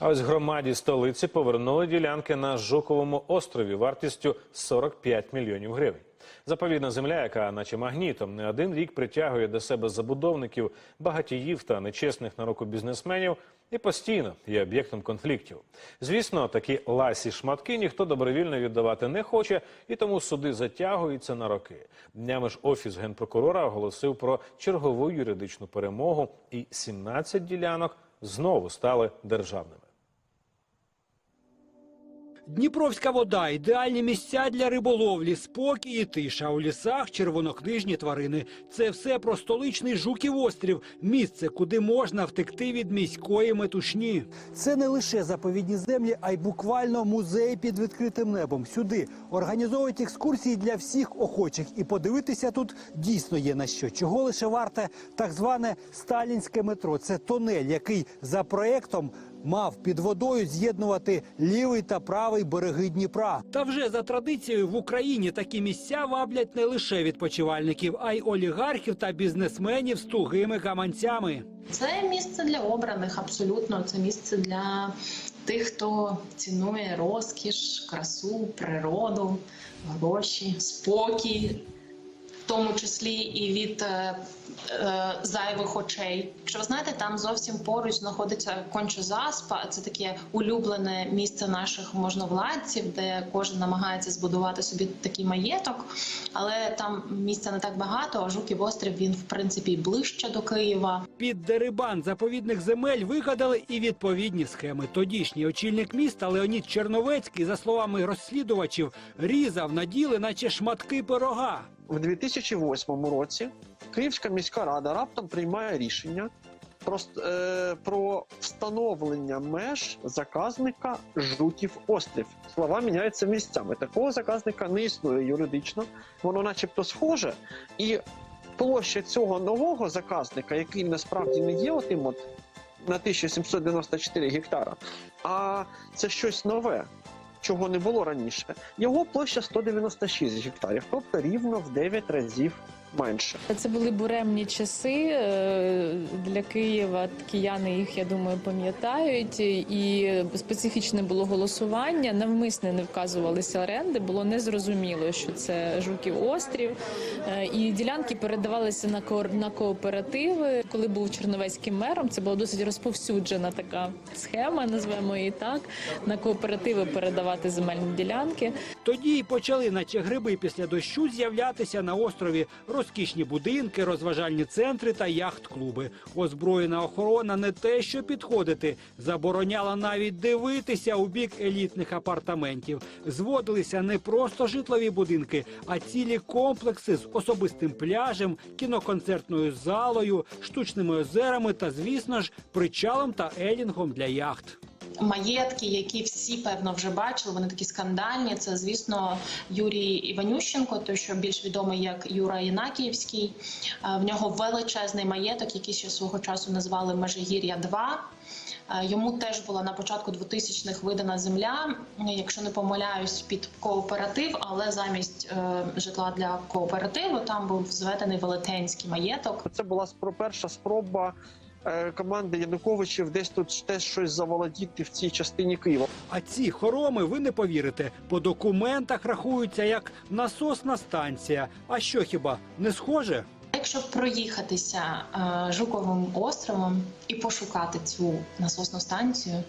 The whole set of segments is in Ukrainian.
А ось громаді столиці повернули ділянки на Жуковому острові вартістю 45 мільйонів гривень. Заповідна земля, яка, наче магнітом, не один рік притягує до себе забудовників, багатіїв та нечесних на руку бізнесменів, і постійно є об'єктом конфліктів. Звісно, такі ласі шматки ніхто добровільно віддавати не хоче, і тому суди затягуються на роки. Днями ж офіс генпрокурора оголосив про чергову юридичну перемогу, і 17 ділянок знову стали державними. Дніпровська вода ідеальні місця для риболовлі, спокій і тиша. У лісах червонокнижні тварини. Це все про столичний Жуків острів, місце, куди можна втекти від міської метушні. Це не лише заповідні землі, а й буквально музей під відкритим небом. Сюди організовують екскурсії для всіх охочих, і подивитися тут дійсно є на що. Чого лише варте так зване сталінське метро. Це тунель, який за проектом мав під водою з'єднувати лівий та правий береги Дніпра. Та вже за традицією в Україні такі місця ваблять не лише відпочивальників, а й олігархів та бізнесменів з тугими гаманцями. Це місце для обраних, абсолютно. Це місце для тих, хто цінує розкіш, красу, природу, гроші, спокій, тому числі і від е, е, зайвих очей. Якщо ви знаєте, там зовсім поруч знаходиться кончозаспа. Це таке улюблене місце наших можновладців, де кожен намагається збудувати собі такий маєток, але там місця не так багато. А Жуків острів він в принципі ближче до Києва. Під дерибан заповідних земель вигадали і відповідні схеми. Тодішній очільник міста Леонід Черновецький, за словами розслідувачів, різав на діли, наче шматки пирога. В 2008 році Київська міська рада раптом приймає рішення про, е, про встановлення меж заказника Жуків острів. Слова міняються місцями. Такого заказника не існує юридично, воно начебто схоже. І площа цього нового заказника, який насправді не є отим от на 1794 гектара, а це щось нове. Чого не було раніше, його площа 196 гектарів, тобто рівно в 9 разів менше. Це були буремні часи е, для Києва. Кияни їх, я думаю, пам'ятають. І специфічне було голосування. Навмисне не вказувалися оренди. Було незрозуміло, що це Жуків острів. Е, І ділянки передавалися на коор- на кооперативи. Коли був Черновецьким мером, це була досить розповсюджена така схема, назвемо її так. На кооперативи передавати земельні ділянки. Тоді й почали, наче гриби після дощу, з'являтися на острові розкішні будинки, розважальні центри та яхт-клуби. Озброєна охорона не те, що підходити, забороняла навіть дивитися у бік елітних апартаментів. Зводилися не просто житлові будинки, а цілі комплекси з особистим пляжем, кіноконцертною залою, штучними озерами та, звісно ж, причалом та елінгом для яхт. Маєтки, які всі певно вже бачили. Вони такі скандальні. Це звісно Юрій Іванющенко, той що більш відомий як Юра Єнакіївський. Е, В нього величезний маєток, який ще свого часу назвали Межигір'я 2 Е, Йому теж була на початку 2000-х видана земля, якщо не помиляюсь, під кооператив, але замість е, житла для кооперативу там був зведений велетенський маєток. Це була перша спроба команди Януковичів десь тут теж щось заволодіти в цій частині Києва. А ці хороми, ви не повірите, по документах рахуються як насосна станція. А що хіба не схоже? Якщо проїхатися е, Жуковим островом і пошукати цю насосну станцію,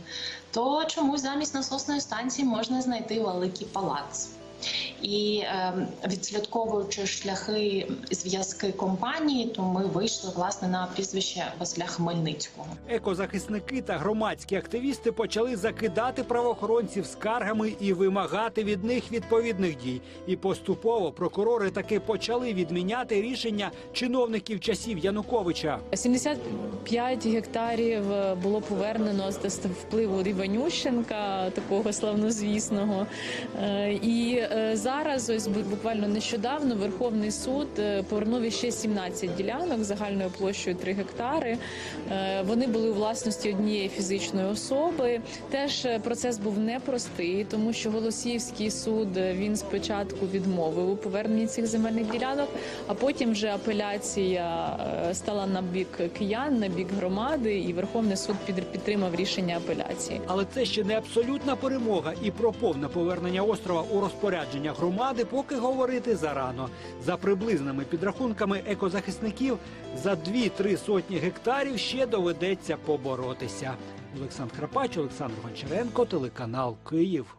то чомусь замість насосної станції можна знайти великий палац. І е, відслідковуючи шляхи зв'язки компанії, то ми вийшли власне на прізвище Василя Хмельницького. Екозахисники та громадські активісти почали закидати правоохоронців скаргами і вимагати від них відповідних дій. І поступово прокурори таки почали відміняти рішення чиновників часів Януковича. 75 гектарів е, було повернено з впливу Іванющенка, такого славнозвісного. Е, І зараз, ось буквально нещодавно, Верховний суд е, повернув іще 17 ділянок загальною площею 3 гектари. Е, Вони були у власності однієї фізичної особи. Теж е, процес був непростий, тому що Голосіївський суд е, він спочатку відмовив у поверненні цих земельних ділянок, а потім вже апеляція е, стала на бік киян, на бік громади, і Верховний суд підтримав рішення апеляції. Але це ще не абсолютна перемога і про повне повернення острова у розпорядження громади поки говорити зарано. За приблизними підрахунками екозахисників за 2-3 сотні гектарів ще доведеться поборотися. Олександр Крапач, Олександр Гончаренко, телеканал Київ.